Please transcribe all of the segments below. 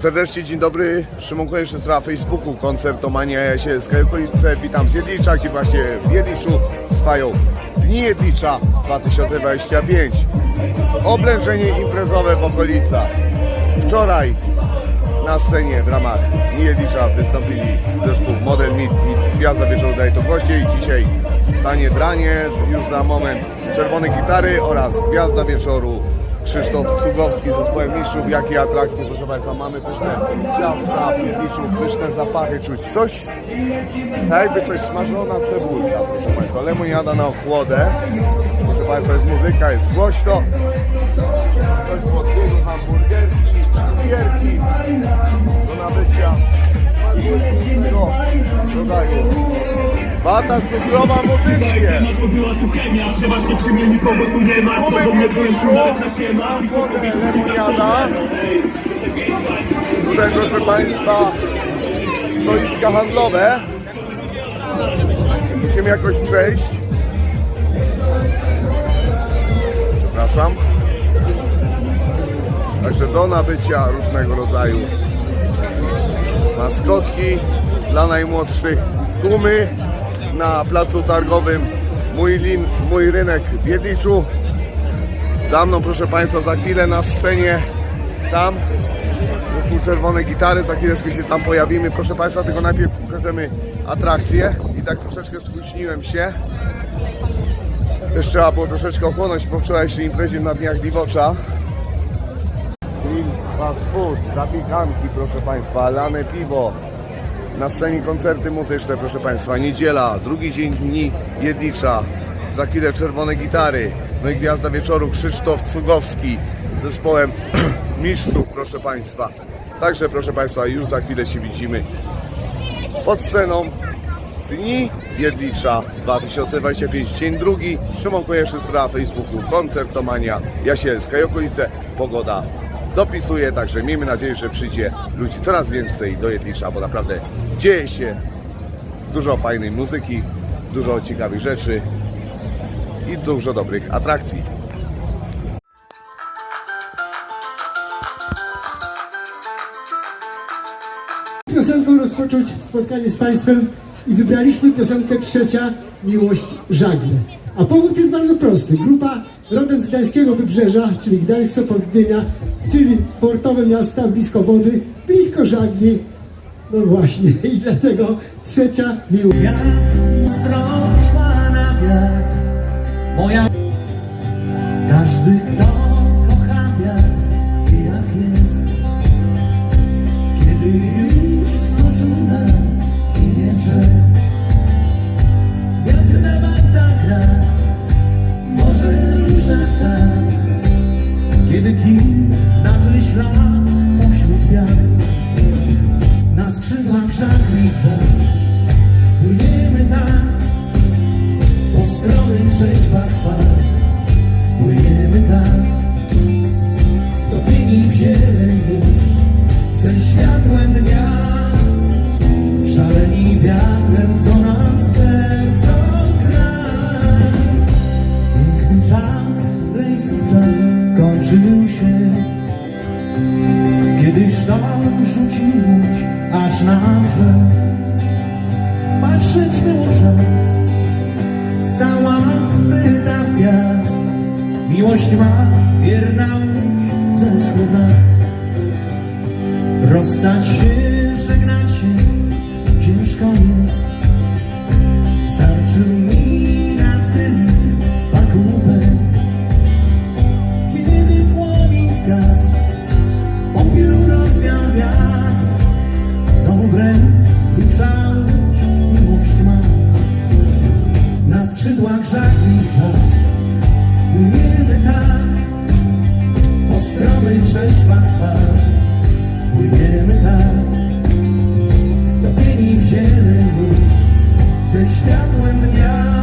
Serdecznie dzień dobry, Szymon Konieczny na Facebooku, koncertomania Jasielska okolice. Witam z Jedlicza, gdzie właśnie w Jedliczu trwają Dni Jedlicza 2025. Oblężenie imprezowe w okolicach. Wczoraj na scenie w ramach Dni Jedlicza wystąpili zespół Model Meet i Gwiazda Wieczoru daje to goście i dzisiaj Tanie Dranie, już za moment Czerwone Gitary oraz Gwiazda Wieczoru Krzysztof Cugowski z zespołem mistrzów. Jakie atrakcje, proszę Państwa, mamy pyszne ciasta, pierniczów, pyszne zapachy, czuć coś, tak jakby coś smażona cebulka, proszę Państwa, lemoniada na ochłodę, proszę Państwa, jest muzyka, jest głośno, coś słodkiego, hamburgerki, gierki do nabycia. Wata cukrowa muzycznie. Przeważnie nikogo tu nie ma Podobnie. Tutaj proszę Państwa stoiska handlowe. Musimy jakoś przejść. Przepraszam. Także do nabycia różnego rodzaju maskotki dla najmłodszych. Tłumy na placu targowym Mój, lin, mój rynek w Jedliczu. Za mną, proszę Państwa, za chwilę na scenie tam zespół Czerwone Gitary, za chwileczkę się tam pojawimy. Proszę Państwa, tylko najpierw pokażemy atrakcję i tak troszeczkę spóźniłem się. Też trzeba było troszeczkę ochłonąć po wczorajszej imprezie na Dniach Diwocza. Grill fast food, zapiekanki, proszę Państwa, lane piwo. Na scenie koncerty muzyczne, proszę Państwa. Niedziela, drugi dzień dni Jedlicza. Za chwilę czerwone gitary. No i gwiazda wieczoru Krzysztof Cugowski z zespołem mistrzów, proszę Państwa. Także, proszę Państwa, już za chwilę się widzimy pod sceną Dni Jedlicza 2025, dzień drugi. Szymon Kojeszyn na Facebooku, koncertomania Jasielska i okolice. Pogoda dopisuje, także miejmy nadzieję, że przyjdzie ludzi coraz więcej do Jedlicza, bo naprawdę dzieje się dużo fajnej muzyki, dużo ciekawych rzeczy i dużo dobrych atrakcji. piosenką rozpocząć spotkanie z Państwem i wybraliśmy piosenkę trzecia Miłość Żagle. A powód jest bardzo prosty. Grupa rodem z Gdańskiego Wybrzeża, czyli Gdańsk, Sopot, czyli portowe miasta blisko wody, blisko żagli. No właśnie, i dlatego trzecia Miłość. Stroszła na wiatr Moja Każdy kto światłem dnia. Szaleni wiatrem, co nam serca gra Piękny czas, rejsów czas kończył się. Kiedy sztorm rzucił łódź aż na brzeg patrzeć może Stała kryta w piach. Miłość ma wierna łódź ze słowa Rozstać się, żegnać się Ciężko jest. Starczył mi na wtedy pakubek Kiedy płomień zgasł Popiół rozwiał wiatr Znowu w ręk ruszać miłość ma. Na skrzydłach żagli wrzask Płyniemy tak Po stromych rzeźbach fal Płyniemy tak, wtopieni w zieleń burz, ze światłem dnia,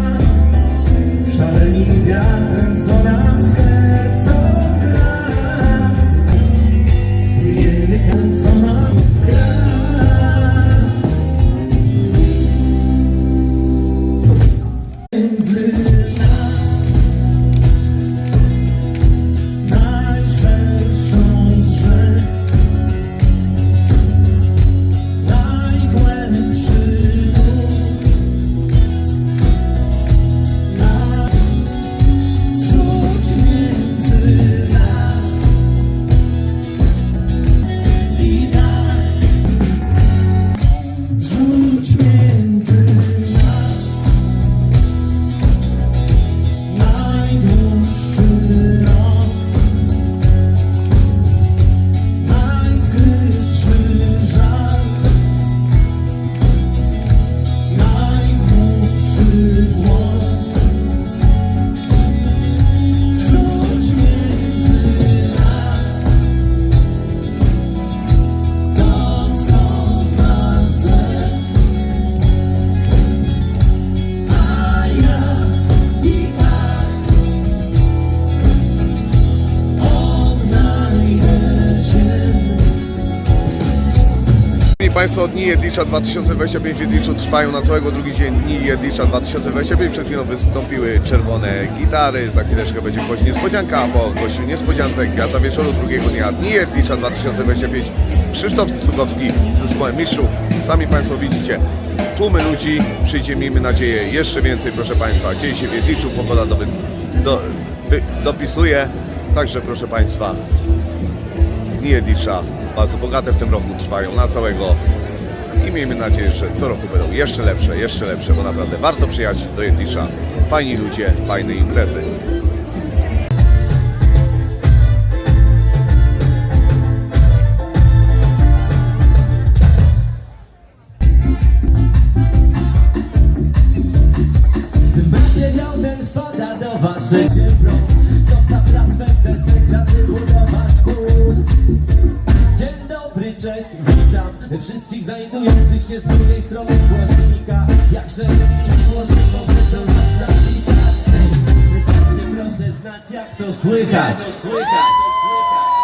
szaleni wiatrem co nas Państwa, dni Jedlicza 2025 w Jedliczu trwają na całego drugi dzień dni Jedlicza 2025. Przed chwilą wystąpiły czerwone gitary, za chwileczkę będzie gość niespodzianka, po gościu niespodziance Gwiazda Wieczoru drugiego dnia dni Jedlicza 2025. Krzysztof Cugowski z zespołem Mistrzów. Sami Państwo widzicie, tłumy ludzi, przyjdzie miejmy nadzieję jeszcze więcej, proszę Państwa. Dzieje się w Jedliczu, pogoda do, do, dopisuje, także proszę Państwa, Dni Jedlicza bardzo bogate w tym roku trwają na całego i miejmy nadzieję, że co roku będą jeszcze lepsze, jeszcze lepsze, bo naprawdę warto przyjechać do Jedlicza. Fajni ludzie, fajne imprezy. Wszystkich znajdujących się z drugiej strony głośnika Jakże jest miło, że mogę do nas zawitać? Ej, Dajcie proszę znać jak to słychać. Posłuchajcie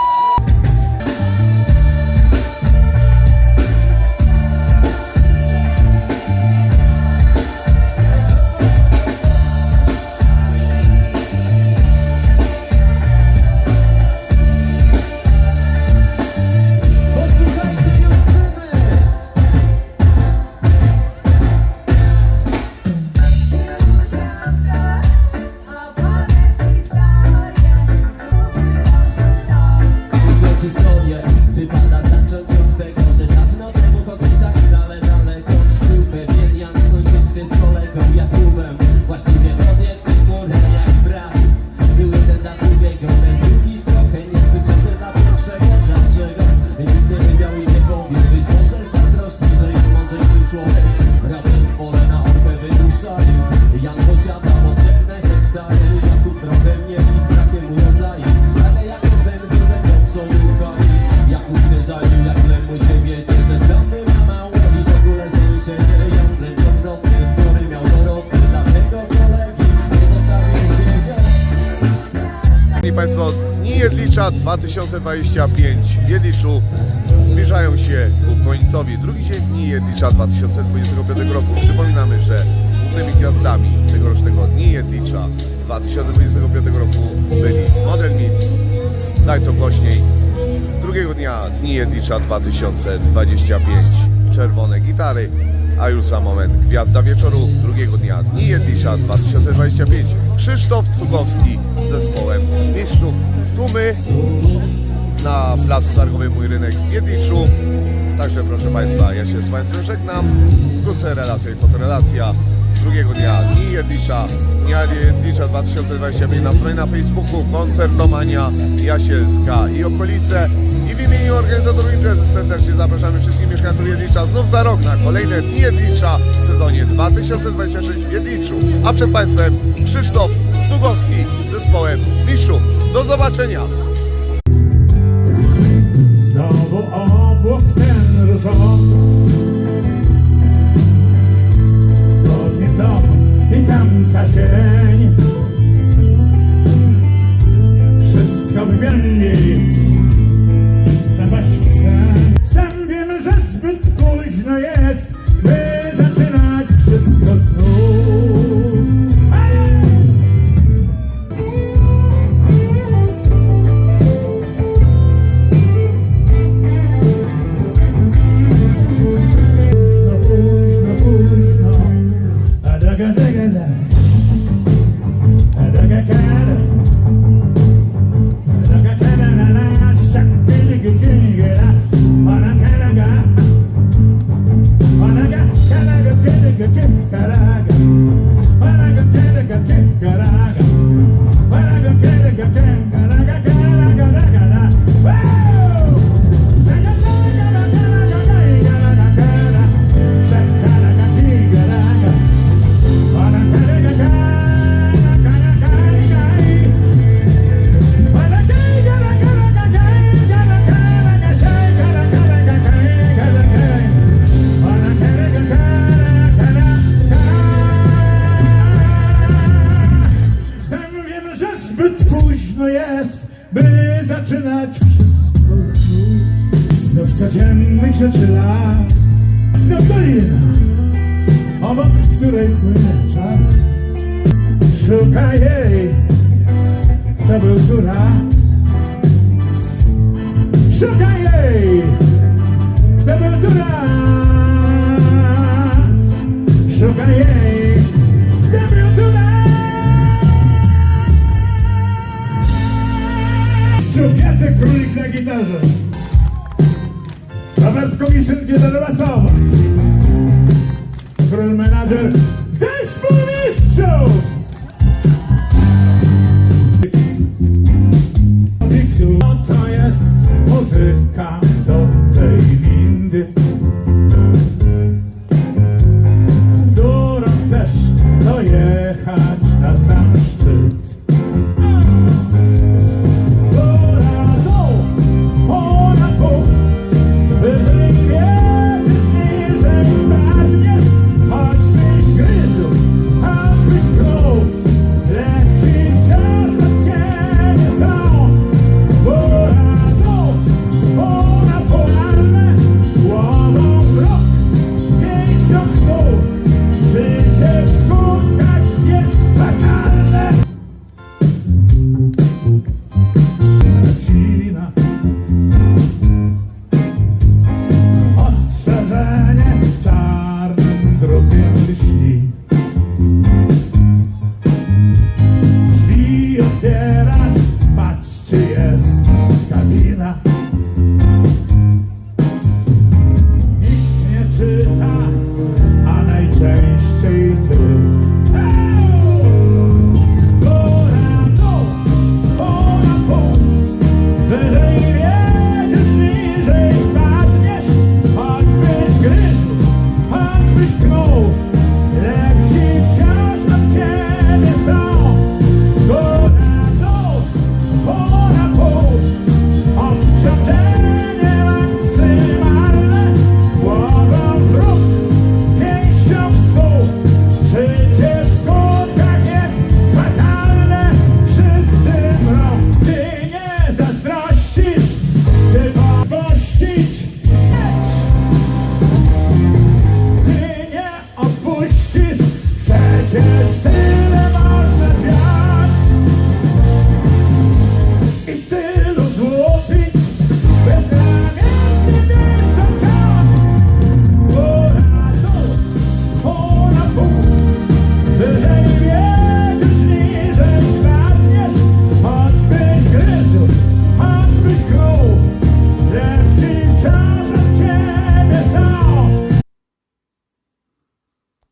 Szanowni Państwo, Dni Jedlicza 2025 w Jedliczu zbliżają się ku końcowi. Drugi dzień Dni Jedlicza 2025 roku. Przypominamy, że głównymi gwiazdami tegorocznego Dni Jedlicza 2025 roku byli Model Meet, Daj to głośniej, drugiego dnia Dni Jedlicza 2025 czerwone gitary, a już za moment Gwiazda Wieczoru drugiego dnia Dni Jedlicza 2025 Krzysztof Cugowski z zespołem Mistrzów Tłumy na placu targowym Mój Rynek w Jedliczu. Także proszę Państwa, ja się z Państwem żegnam. Wkrótce relacja i fotorelacja drugiego dnia Dni Jedlicza, Dnia Jedlicza 2025 na stronie na Facebooku Koncertomania Jasielska i okolice. I w imieniu organizatorów imprezy serdecznie zapraszamy wszystkich mieszkańców Jedlicza znów za rok na kolejne Dni Jedlicza w sezonie 2026 w Jedliczu. A przed Państwem Krzysztof Sugowski z zespołem Mistrzów. Do zobaczenia! Tamta sień Wszystko wymienni Zapaść like I can. Codzienny krzyczy las Sna dolina, obok której płynie czas. Szukaj jej, kto był tu raz. Szukaj jej, kto był tu raz. Szukaj jej, był tu raz. Królik na gitarze a więc komisyn Giedelewasowa. Król menadżer zespół mistrzów!